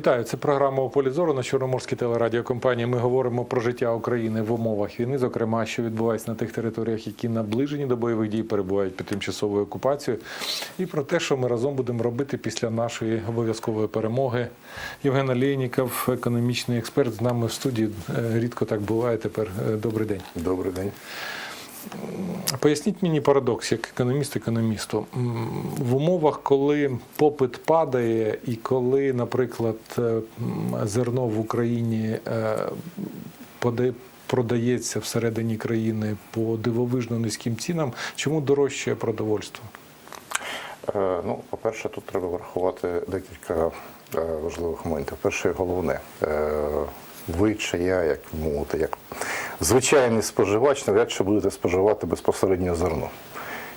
Вітаю, це програма «У полі зору» на Чорноморській телерадіокомпанії. Ми говоримо про життя України в умовах війни, зокрема, що відбувається на тих територіях, які наближені до бойових дій, перебувають під тимчасовою окупацією, і про те, що ми разом будемо робити після нашої обов'язкової перемоги. Євген Алєніков, економічний експерт, з нами в студії. Е, Рідко так буває. Тепер Е, добрий день. Добрий день. Поясніть мені парадокс, як економіст економісту. В умовах, коли попит падає, і коли, наприклад, е, зерно в Україні е, продається всередині країни по дивовижно низьким цінам, чому дорожче продовольство? Е, Ну, по-перше, тут треба врахувати декілька важливих моментів. Перше, головне, ви чи я, як мовити, як звичайний споживач, навряд чи будете споживати безпосередньо зерно.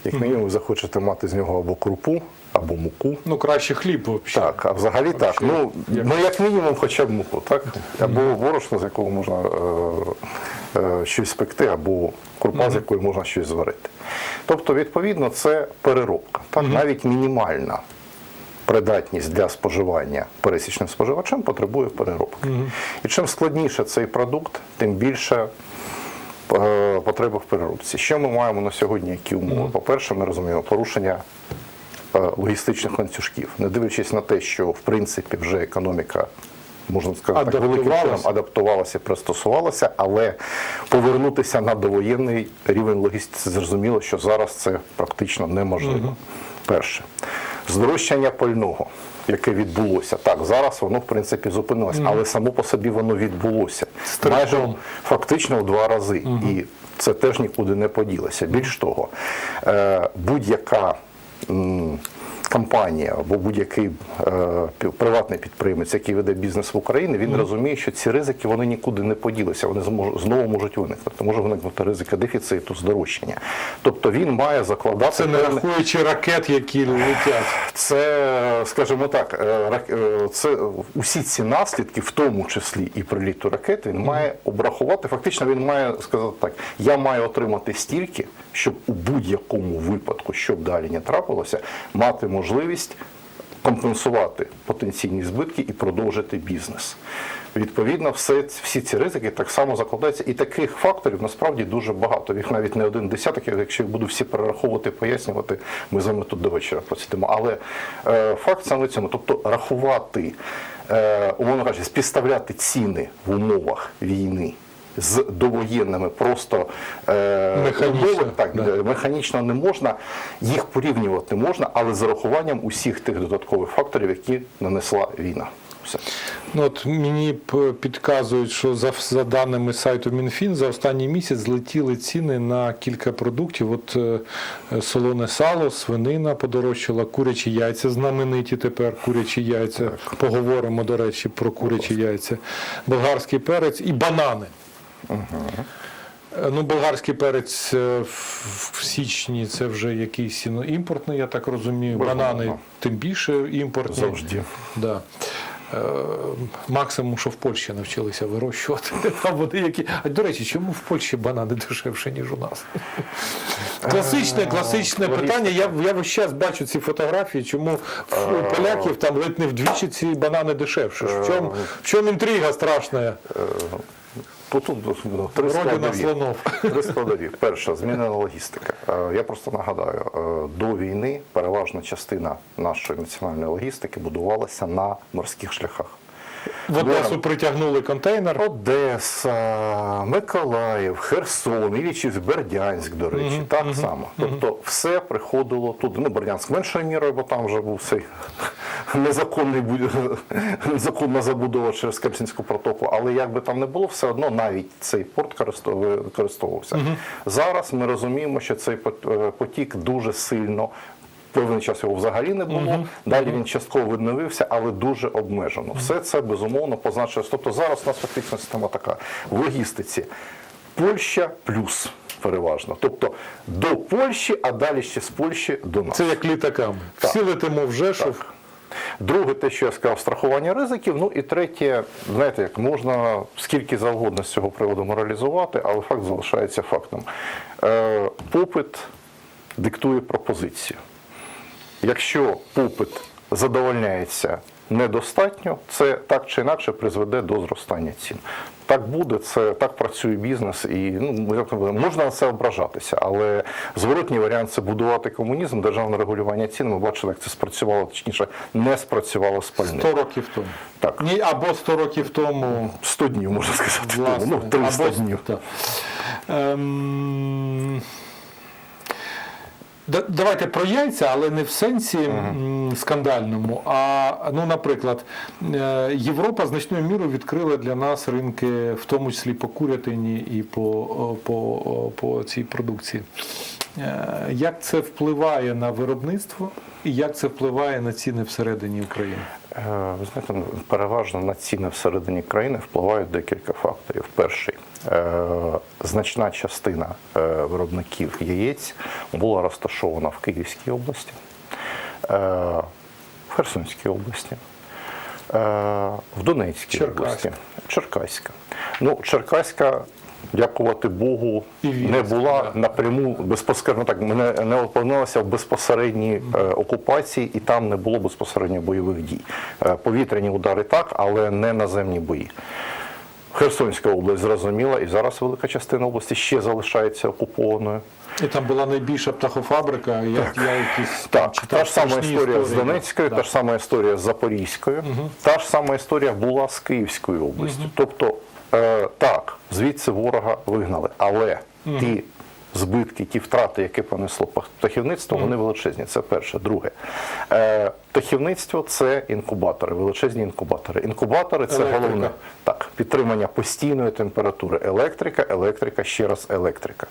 Як мінімум, ви захочете мати з нього або крупу, або муку. Ну, краще хліб взагалі. Так, а взагалі так. Ну, як- ну як мінімум, хоча б муку, так? Або борошно, з якого можна е, е, щось спекти, або крупа, з якої можна щось зварити. Тобто, відповідно, це переробка, так? навіть мінімальна. Придатність для споживання пересічним споживачем потребує переробки. І чим складніше цей продукт, тим більше е, потреба в переробці. Що ми маємо на сьогодні, які умови? По-перше, ми розуміємо порушення е, логістичних ланцюжків, не дивлячись на те, що в принципі вже економіка. Можна сказати, так, великим чином адаптувалася, пристосувалася, але повернутися на довоєнний рівень логістики зрозуміло, що зараз це практично неможливо. Перше, здорожчання пального, яке відбулося. Так, зараз воно в принципі зупинилося, але само по собі воно відбулося. Стрибком. Майже фактично в два рази. І це теж нікуди не поділося. Більш того, е, будь-яка компанія або будь-який е, приватний підприємець, який веде бізнес в Україні, він розуміє, що ці ризики вони нікуди не поділися. Вони змож- знову можуть виникнути. Може виникнути ризика дефіциту, здорожчання. Тобто він має закладати Це не рахуючи ракет, які летять. це, скажімо так, е, рак- е, це усі ці наслідки, в тому числі і приліту ракети, він має обрахувати. Фактично, він має сказати так: я маю отримати стільки, щоб у будь-якому випадку, щоб далі не трапилося, мати можливість компенсувати потенційні збитки і продовжити бізнес. Відповідно, все, всі ці ризики так само закладаються. І таких факторів насправді дуже багато. Їх навіть не один десяток. Якщо я буду всі перераховувати, пояснювати, ми з вами тут до вечора просидимо. Але е, факт саме в цьому, тобто рахувати, е, умовно кажучи, співставляти ціни в умовах війни. З довоєнними просто е, Механічно, умови, так, да. е, механічно не можна, їх порівнювати можна, але з урахуванням усіх тих додаткових факторів, які нанесла війна. Все. Ну, от мені підказують, що за, за даними сайту Мінфін за останній місяць злетіли ціни на кілька продуктів. От е, е, солоне сало, свинина подорожчала, курячі яйця знамениті тепер. Курячі яйця. Поговоримо, до речі, про курячі яйця. Болгарський перець і банани. Е, Ну, болгарський перець е, в січні це вже якийсь ну, імпортний, я так розумію. Банани тим більше імпортні. Завжди. Да. Е, Максимум, що в Польщі навчилися вирощувати. Там вони які. А до речі, чому в Польщі банани дешевше, ніж у нас? Класичне, класичне питання. Я, я весь час бачу ці фотографії, чому у поляків там ледь не вдвічі ці банани дешевше. В чому, в чому інтрига страшна? Ну, три складові. Три складові. Перша змінена логістика. Е, Я просто нагадаю, е, до війни переважна частина нашої національної логістики будувалася на морських шляхах. В Одесу притягнули контейнер. Одеса, Миколаїв, Херсон, Іллічів, Бердянськ, до речі, так само. Тобто все приходило туди. Ну, Бердянськ меншою мірою, бо там вже був цей незаконний незаконна забудова через Керченську протоку. Але як би там не було, все одно навіть цей порт користов- використовувався. Зараз ми розуміємо, що цей е, потік дуже сильно. Певний час його взагалі не було. Далі він частково відновився, але дуже обмежено. Все це безумовно позначилось. Тобто зараз у нас фактично система така в логістиці. Польща плюс переважно. Тобто до Польщі, а далі ще з Польщі до нас. Це як літаками. Всі летимо в Жешов. Друге, те, що я сказав, страхування ризиків. Ну і третє, знаєте, як можна скільки завгодно з цього приводу моралізувати, але факт залишається фактом. Е, попит диктує пропозицію. Якщо попит задовольняється недостатньо, це так чи інакше призведе до зростання цін. Так буде, це так працює бізнес, і ну можна на це ображатися, але зворотній варіант це будувати комунізм, державне регулювання цін. Ми бачили, як це спрацювало, точніше, не спрацювало з пальним. 100 років тому. Так. Ні, або 100 років тому. 100 днів, можна сказати, тому. Ну 300 або- днів. так. Ем, Давайте про яйця, але не в сенсі м, скандальному. А ну, наприклад, е, Європа значною мірою відкрила для нас ринки, в тому числі по курятині і по, по, по цій продукції. Е, Як це впливає на виробництво і як це впливає на ціни всередині України? Е, Ви знаєте, ну, переважно на ціни всередині країни впливають декілька факторів. Перший значна частина е, виробників яєць була розташована в Київській області, е, в Херсонській області. е, В Донецькій Черкаська. області, Черкаська. Ну, Черкаська, дякувати Богу, не була напряму безпосередньо так. Ми не, опинилися в безпосередній е, окупації, і там не було безпосередньо бойових дій. Е, повітряні удари так, але не наземні бої. Херсонська область зрозуміла, і зараз велика частина області ще залишається окупованою. І там була найбільша птахофабрика, як я якісь Так, читав та ж сама історія з. Донецькою, Да. та ж сама історія з Запорізькою, та ж сама історія була з Київською областю. Тобто, е, так, звідси ворога вигнали, але ті збитки, ті втрати, які понесло птахівництво, вони величезні. Це перше. Друге, е, птахівництво це інкубатори, величезні інкубатори. Інкубатори це Електрика. головне так, підтримання постійної температури. Електрика, електрика, ще раз електрика.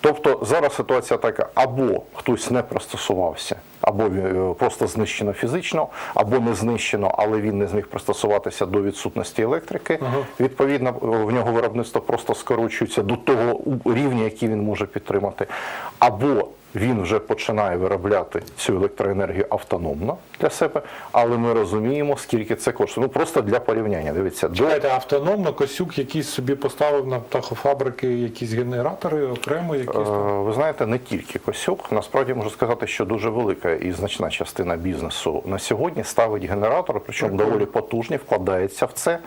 Тобто зараз ситуація така: або хтось не пристосувався, або е, просто знищено фізично, або не знищено, але він не зміг пристосуватися до відсутності електрики. Відповідно, е, в нього виробництво просто скорочується до того рівня, який він може підтримати. Або він вже починає виробляти цю електроенергію автономно для себе, але ми розуміємо, скільки це коштує. Ну просто для порівняння. Дивіться, до Чекайте, автономно Косюк якийсь собі поставив на птахофабрики якісь генератори окремо, якісь Е. Ви знаєте, не тільки Косюк. Насправді можу сказати, що дуже велика і значна частина бізнесу на сьогодні ставить генератор, причому доволі потужні, вкладається в це.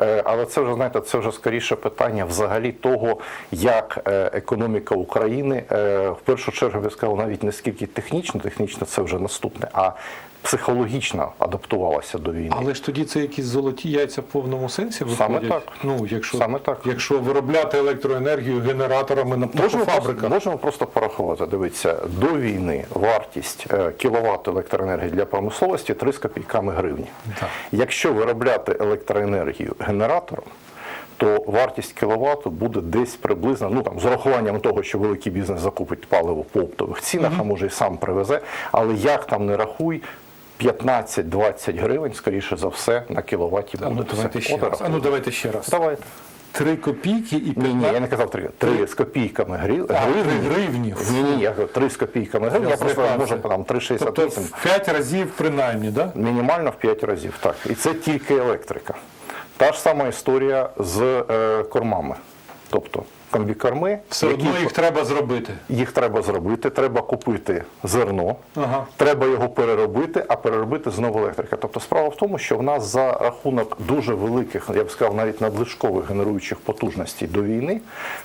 Е, Але це вже знаєте, це вже скоріше питання взагалі того, як е, економіка України е, в першу чергу я сказав, навіть не скільки технічно, технічно це вже наступне, а психологічно адаптувалася до війни. Але ж тоді це якісь золоті яйця в повному сенсі Саме так. Ну, якщо, Саме так. якщо виробляти електроенергію генераторами на птахофабриках. можемо просто порахувати. Дивіться, до війни вартість е, кіловат електроенергії для промисловості 3 з копійками гривні. Так. Якщо виробляти електроенергію генератором, то вартість кіловату буде десь приблизно, ну там з урахуванням того, що великий бізнес закупить паливо по оптових цінах, а може і сам привезе. Але як там не рахуй, 15-20 гривень, скоріше за все, на кіловаті буде. ну давайте Все. ще раз. А ну давайте ще раз. Давайте. Три копійки і Ні, ні, я не казав три. Три з копійками грив... Гривень. три гривні. Ні, ні, я кажу, три з копійками гривень. Я просто можу там 3,68. Тобто в 5 разів принаймні, да? Мінімально в 5 разів, так. І це тільки електрика. Та ж сама історія з е, кормами. Тобто комбікорми, Все які одно їх треба зробити. їх треба зробити, треба купити зерно, Ага. треба його переробити, а переробити знову електрика. Тобто справа в тому, що в нас за рахунок дуже великих, я б сказав, навіть надлишкових генеруючих потужностей до війни,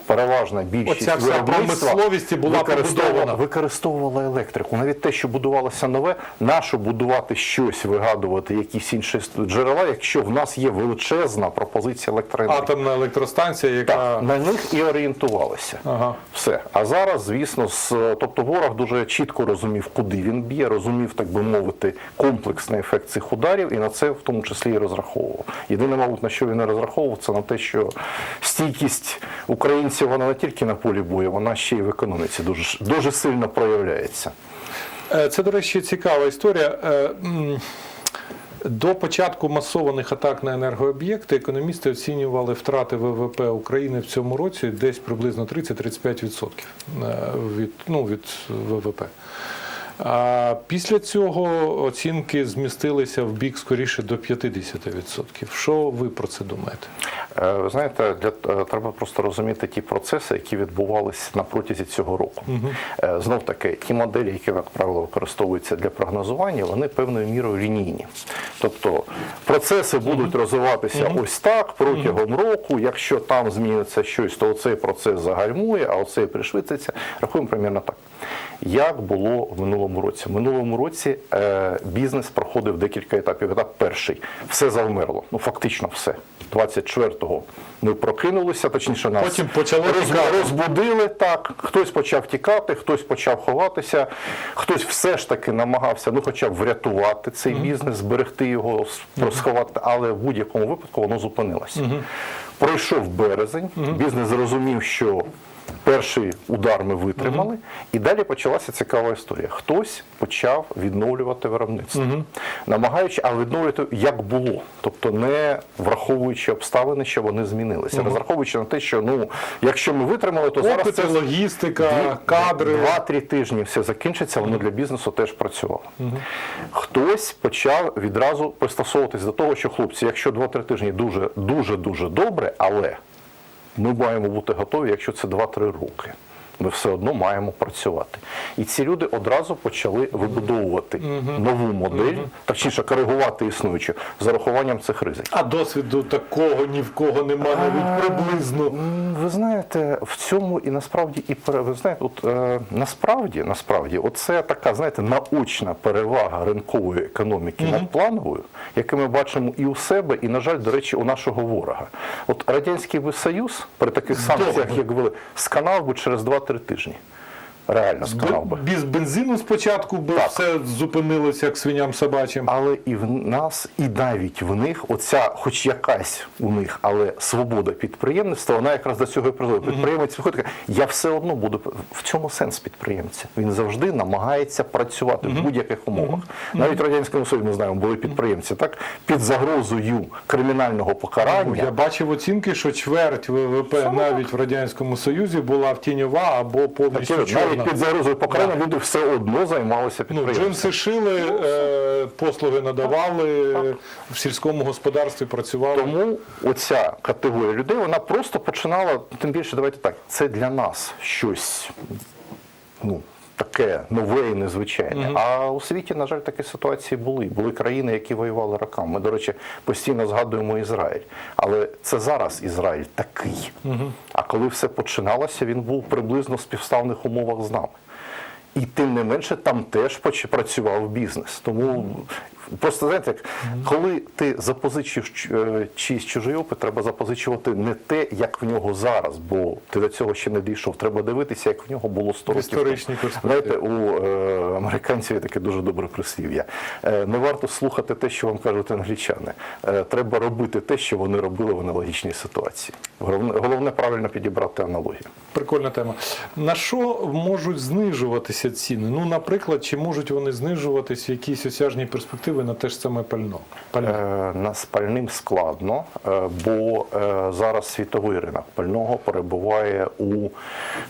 переважна більшість Оця вся промисловість була використовувала- використовувала електрику. Навіть те, що будувалося нове, нащо будувати щось, вигадувати якісь інші джерела, якщо в нас є величезна пропозиція електроенергії. Атомна електростанція, яка. Так, на них і орієнтувалися. Ага. Все. А зараз, звісно, з, тобто ворог дуже чітко розумів, куди він б'є, розумів, так би мовити, комплексний ефект цих ударів, і на це в тому числі і розраховував. Єдине, мабуть, на що він не розраховував, це на те, що стійкість українців вона не тільки на полі бою, вона ще й в економіці дуже, дуже сильно проявляється. Е, Це, до речі, цікава історія. До початку масованих атак на енергооб'єкти економісти оцінювали втрати ВВП України в цьому році десь приблизно 30-35% е, від, ну, від ВВП. А після цього оцінки змістилися в бік скоріше до 50%. Що ви про це думаєте? Е, Ви знаєте, для е, треба просто розуміти ті процеси, які відбувалися на протязі цього року. Е, Знов таки, ті моделі, які як правило використовуються для прогнозування, вони певною мірою лінійні. Тобто процеси будуть розвиватися ось так протягом року. Якщо там зміниться щось, то цей процес загальмує, а оцей пришвидшиться. Рахуємо примерно так. Як було в минулому році? В минулому році е, бізнес проходив декілька етапів. Етап перший все завмерло. Ну фактично все. 24-го ми прокинулися, точніше нас Потім почало роз- розбудили так. Хтось почав тікати, хтось почав ховатися, хтось все ж таки намагався, ну хоча б врятувати цей бізнес, зберегти його, сховати, але в будь-якому випадку воно зупинилося. Пройшов березень, бізнес зрозумів, що. Перший удар ми витримали, і далі почалася цікава історія. Хтось почав відновлювати виробництво, намагаючи, а відновлювати як було, тобто не враховуючи обставини, що вони змінилися, розраховуючи на те, що ну якщо ми витримали, то зараз це логістика, кадри. Два-три тижні все закінчиться, воно для бізнесу теж працювало. Хтось почав відразу пристосовуватись до того, що хлопці, якщо 2-3 тижні дуже дуже дуже добре, але ми маємо бути готові, якщо це 2-3 роки. Ми все одно маємо працювати. І ці люди одразу почали вибудовувати нову модель, точніше коригувати існуючу з урахуванням цих ризиків. А досвіду такого ні в кого немає навіть приблизно. Ви знаєте, в цьому і насправді і ви знаєте, от е, насправді, насправді, оце така, знаєте, наочна перевага ринкової економіки над плановою, яку ми бачимо і у себе, і, на жаль, до речі, у нашого ворога. От радянський союз при таких санкціях, як вели, сканав би через 2-3 тижні. Реально сканав би. Без бензину спочатку би Так. все зупинилося як свиням собачим. Але і в нас, і навіть в них, оця, хоч якась у них, але свобода підприємництва, вона якраз до цього і призводить. Підприємець виходить, каже, я все одно буду в цьому сенс підприємця. Він завжди намагається працювати в будь-яких умовах. Навіть в радянському Союзі ми знаємо, були підприємці, так під загрозою кримінального покарання. Я бачив оцінки, що чверть ВВП навіть в Радянському Союзі була в тіньова або повністю Під загрозою покарання люди все одно займалися Ну, підприємством. джинси шили, е, послуги надавали, в сільському господарстві працювали. Тому оця категорія людей вона просто починала, тим більше, давайте так, це для нас щось ну, таке нове і незвичайне. А у світі, на жаль, такі ситуації були. Були країни, які воювали роками. Ми, до речі, постійно згадуємо Ізраїль. Але це зараз Ізраїль такий. А коли все починалося, він був приблизно в співставних умовах з нами. І тим не менше там теж працював бізнес. Тому просто знаєте, як, коли ти запозичуєш ч- е, чийсь чужий опит, треба запозичувати не те, як в нього зараз, бо ти до цього ще не дійшов. Треба дивитися, як в нього було 100 В років. історичній тому. Знаєте, у е, американців є таке дуже добре прислів'я. Е, не варто слухати те, що вам кажуть англічани. Е, треба робити те, що вони робили в аналогічній ситуації. Головне, головне правильно підібрати аналогію. Прикольна тема. На що можуть знижуватися ціни? Ну, наприклад, чи можуть вони знижуватись в якійсь осяжній на те ж саме пально? пальне? Е, На спальним складно, е, бо е, зараз світовий ринок пального перебуває у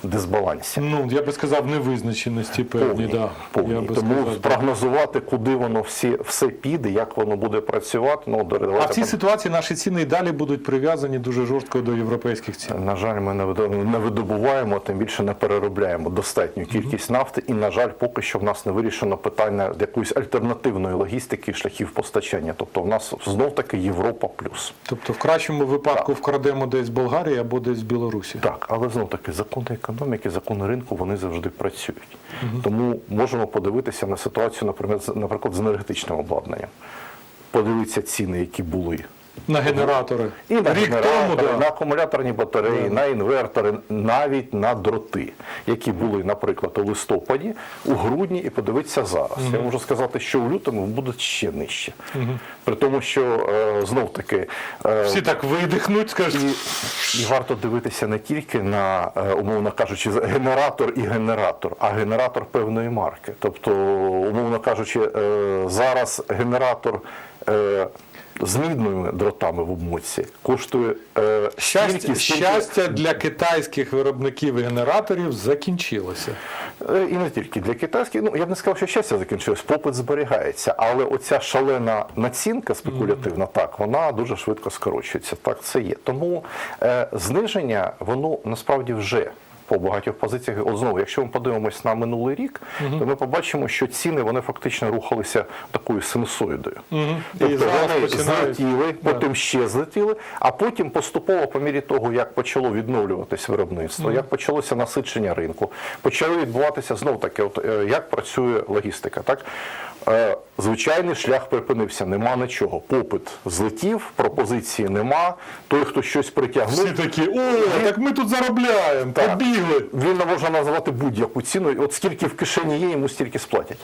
дисбалансі. Ну, я би сказав, невизначеності певні. Да. повній. Я би Тому сказав, прогнозувати, куди воно всі, все піде, як воно буде працювати, ну А в цій ситуації наші ціни і далі будуть прив'язані дуже жорстко до європейських цін. На жаль, ми не видобуваємо, тим більше не переробляємо достатню кількість нафти. І, на жаль, поки що в нас не вирішено питання якоїсь альтернативної логістики і шляхів постачання. Тобто, в нас знов таки Європа плюс. Тобто, в кращому випадку вкрадемо десь з Болгарії або десь з Білорусі. Так, але знов таки закони економіки, закони ринку вони завжди працюють. Тому можемо подивитися на ситуацію, наприклад, наприклад, з енергетичним обладнанням. Подивитися ціни, які були. На генератори. І на Рік генератори, тому, да. на акумуляторні батареї, на інвертори, навіть на дроти, які були, наприклад, у листопаді, у грудні, і подивитися зараз. Я можу сказати, що у лютому будуть ще нижче. При тому, що е, знов таки. е, Всі так видихнуть, скажуть. і варто дивитися не тільки на, е, умовно кажучи, генератор і генератор, а генератор певної марки. Тобто, умовно кажучи, е, зараз генератор. е, з мідними дротами в обмотці коштує е, Щастя, стільки, скільки- щастя для китайських виробників генераторів закінчилося. Е, І не тільки для китайських, ну я б не сказав, що щастя закінчилось, попит зберігається, але оця шалена націнка спекулятивна, так, вона дуже швидко скорочується. Так, це є. Тому е, зниження, воно насправді вже. По багатьох позиціях, от знову, якщо ми подивимось на минулий рік, то ми побачимо, що ціни вони фактично рухалися такою синусоїдою. І Тобто вони злетіли, потім ще злетіли, а потім поступово, по мірі того, як почало відновлюватись виробництво, як почалося насичення ринку, почали відбуватися знов таки, от е, як працює логістика. Так Е, звичайний шлях припинився, нема нічого. Попит злетів, пропозиції нема. Той, хто щось притягнув, Всі такі, о, так ми тут заробляємо, Так. Побігли. він може назвати будь-яку ціну. От скільки в кишені є, йому стільки сплатять.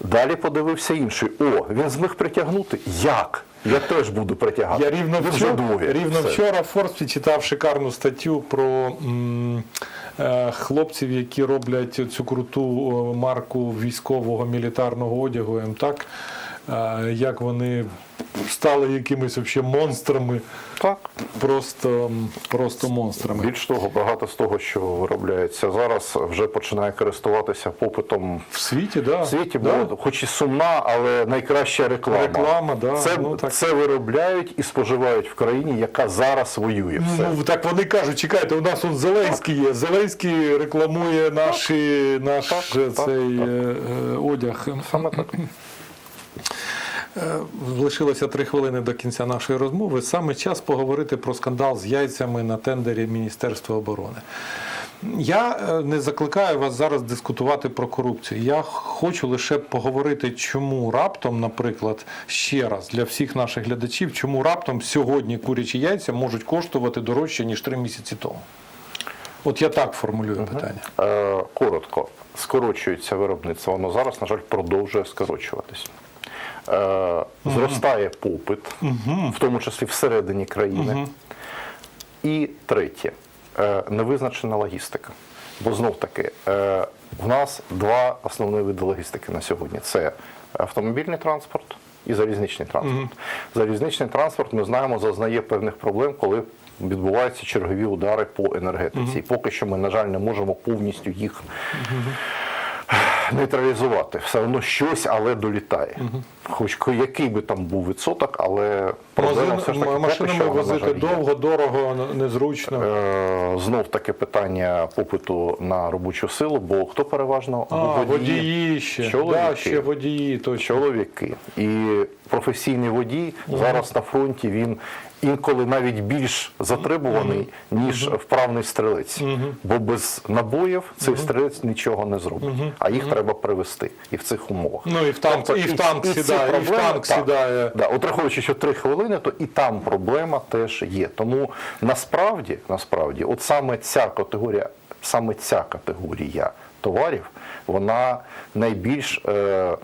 Далі подивився інший. О, він зміг притягнути. Як? Я теж буду притягати. Я рівно вчора, рівно вчора в Форбсі читав шикарну статтю про м, е, хлопців, які роблять цю круту марку військового мілітарного одягу МТАК, е, як вони стали якимись вообще монстрами, Так. просто, просто монстрами. Більш того, багато з того, що виробляється зараз, вже починає користуватися попитом В світі, да. в світі, да. бо хоч і сумна, але найкраща реклама. Реклама, да, це, ну, так. це виробляють і споживають в країні, яка зараз воює. Все. Ну, так вони кажуть, чекайте, у нас он Зеленський є. Зеленський рекламує наші, наш Так, е, так, цей так. е, е, одяг. Саме так. Е, Лишилося три хвилини до кінця нашої розмови. Саме час поговорити про скандал з яйцями на тендері Міністерства оборони. Я е, не закликаю вас зараз дискутувати про корупцію. Я хочу лише поговорити, чому раптом, наприклад, ще раз для всіх наших глядачів, чому раптом сьогодні курячі яйця можуть коштувати дорожче ніж три місяці тому. От я так формулюю питання. Е, коротко, скорочується виробництво, воно зараз, на жаль, продовжує скорочуватись. Е, зростає попит, в тому числі всередині країни. І третє, е, невизначена логістика. Бо знов таки, е, в нас два основні види логістики на сьогодні: це автомобільний транспорт і залізничний транспорт. Залізничний транспорт, ми знаємо, зазнає певних проблем, коли відбуваються чергові удари по енергетиці. І поки що ми, на жаль, не можемо повністю їх нейтралізувати. Все одно щось, але долітає. Хоч який би там був відсоток, але проблема все ж таки машинами возити жаль, довго, дорого, незручно. Е, Знов таке питання попиту на робочу силу, бо хто переважно А, водії ще. чоловіки. Да, ще водії, точно. чоловіки. І професійний водій зараз на фронті він інколи навіть більш затребуваний, ніж вправний стрілець. Бо без набоїв цей стрілець нічого не зробить. А їх треба привести і в цих умовах. Ну і в танк, Тобто і в танк сідає, і в танк так, сідає. Да, от враховуючи, що три хвилини, то і там проблема теж є. Тому насправді, насправді, от саме ця категорія, саме ця категорія товарів, вона найбільш е,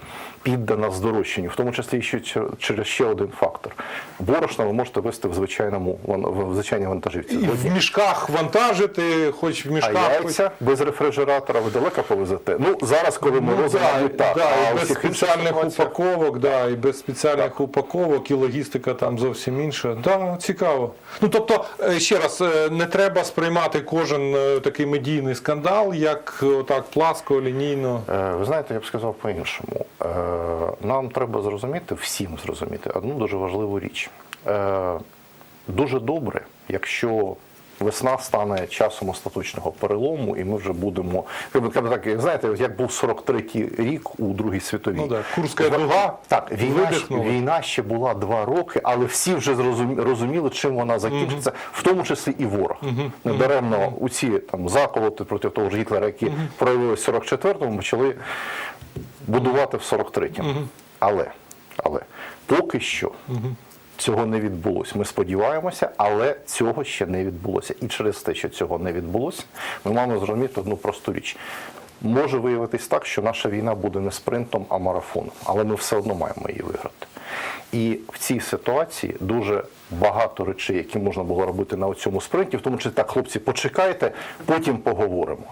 піддана здорожчанню, в тому числі ще через ще один фактор. Борошно ви можете вести в звичайному в звичайній вантажівці. І в мішках вантажити, хоч в А мішках. хоч- без рефрижератора ви далеко повезете. Ну зараз, коли ми Ну, розуміємо, да, так, да, а без спеціальних упаковок, да, і без спеціальних упаковок, і логістика там зовсім інша. Да, цікаво. Ну тобто, е, ще раз, е, не треба сприймати кожен е, такий медійний скандал, як так пласко, лінійно. Ви знаєте, я б сказав по-іншому. Е, Нам треба зрозуміти, всім зрозуміти одну дуже важливу річ. Е, Дуже добре, якщо весна стане часом остаточного перелому, і ми вже будемо. так, знаєте, як був 43-й рік у Другій світовій. Ну да, Курська дуга Так, війна, війна ще була два роки, але всі вже розуміли, чим вона закінчиться, в тому числі і ворог. Недаремно у ці там заколоти проти того ж Гітлера, які проявилися в 44-му, почали будувати в 43-му. Але, але поки що. Цього не відбулося. Ми сподіваємося, але цього ще не відбулося. І через те, що цього не відбулося, ми маємо зрозуміти одну просту річ. Може виявитись так, що наша війна буде не спринтом, а марафоном, але ми все одно маємо її виграти. І в цій ситуації дуже багато речей, які можна було робити на цьому спринті, в тому числі так, хлопці, почекайте, потім поговоримо.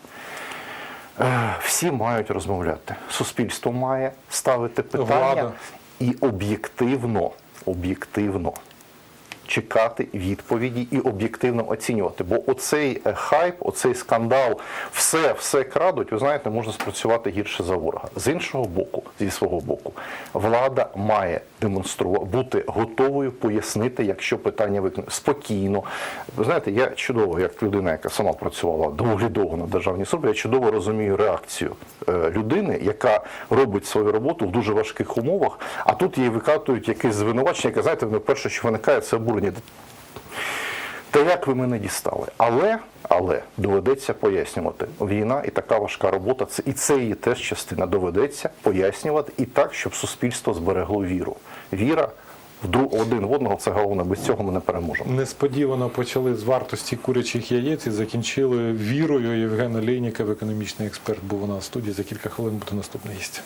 Е, Всі мають розмовляти. Суспільство має ставити питання Влада. і об'єктивно об'єктивно чекати відповіді і об'єктивно оцінювати. Бо оцей е, хайп, оцей скандал, все, все крадуть, ви знаєте, можна спрацювати гірше за ворога. З іншого боку, зі свого боку, влада має демонструвати, бути готовою пояснити, якщо питання виконує спокійно. Ви знаєте, я чудово, як людина, яка сама працювала доволі довго на державній службі, я чудово розумію реакцію е, людини, яка робить свою роботу в дуже важких умовах, а тут їй викатують якесь звинувачення, яке, знаєте, воно перше, що виникає, це обурення. Та як ви мене дістали? Але, але доведеться пояснювати. Війна і така важка робота, це і це її теж частина. Доведеться пояснювати і так, щоб суспільство зберегло віру. Віра в друг один в одного це головне. Без цього ми не переможемо. Несподівано почали з вартості курячих яєць і закінчили вірою. Євген Олейніков, економічний експерт, був у нас в студії. За кілька хвилин буде наступний гість.